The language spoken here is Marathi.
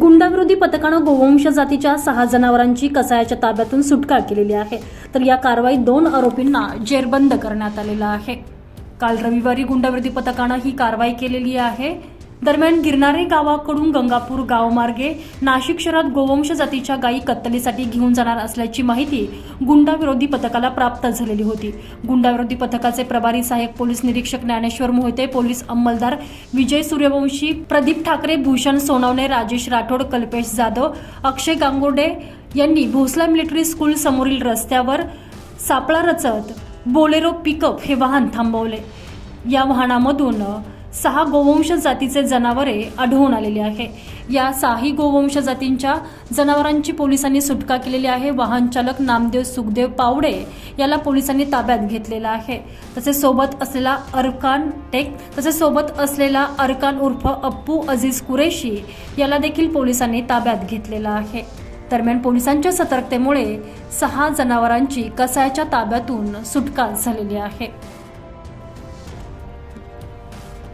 गुंडाविरोधी पथकानं गोवंश जातीच्या सहा जनावरांची कसायाच्या ताब्यातून सुटका केलेली आहे. तर या कारवाईत दोन आरोपींना जेरबंद करण्यात आलेलं आहे. काल रविवारी गुंडाविरोधी पथकानं ही कारवाई केलेली आहे. दरम्यान गिरणारे गावाकडून गंगापूर गावमार्गे नाशिक शहरात गोवंश जातीच्या गायी कत्तलीसाठी घेऊन जाणार असल्याची माहिती गुंडाविरोधी पथकाला प्राप्त झालेली होती. गुंडाविरोधी पथकाचे प्रभारी सहाय्यक पोलीस निरीक्षक ज्ञानेश्वर मोहिते पोलीस अंमलदार विजय सूर्यवंशी प्रदीप ठाकरे भूषण सोनवणे राजेश राठोड कल्पेश जाधव अक्षय गांगोडे यांनी भोसला मिलिटरी स्कूल समोरील रस्त्यावर सापळा रचत बोलेरो पिकअप हे वाहन थांबवले. या वाहनामधून सहा गोवंश जातीचे जनावरे आढळून आलेली आहे. या सहाही गोवंश जातींच्या जनावरांची पोलिसांनी सुटका केलेली आहे. वाहन चालक नामदेव सुखदेव पावडे याला पोलिसांनी ताब्यात घेतलेला आहे. तसेच सोबत असलेला अरकान टेक तसेच सोबत असलेला अरकान उर्फ अप्पू अझीज कुरेशी याला देखील पोलिसांनी ताब्यात घेतलेला आहे. दरम्यान पोलिसांच्या सतर्कतेमुळे सहा जनावरांची कसायाच्या ताब्यातून सुटका झालेली आहे.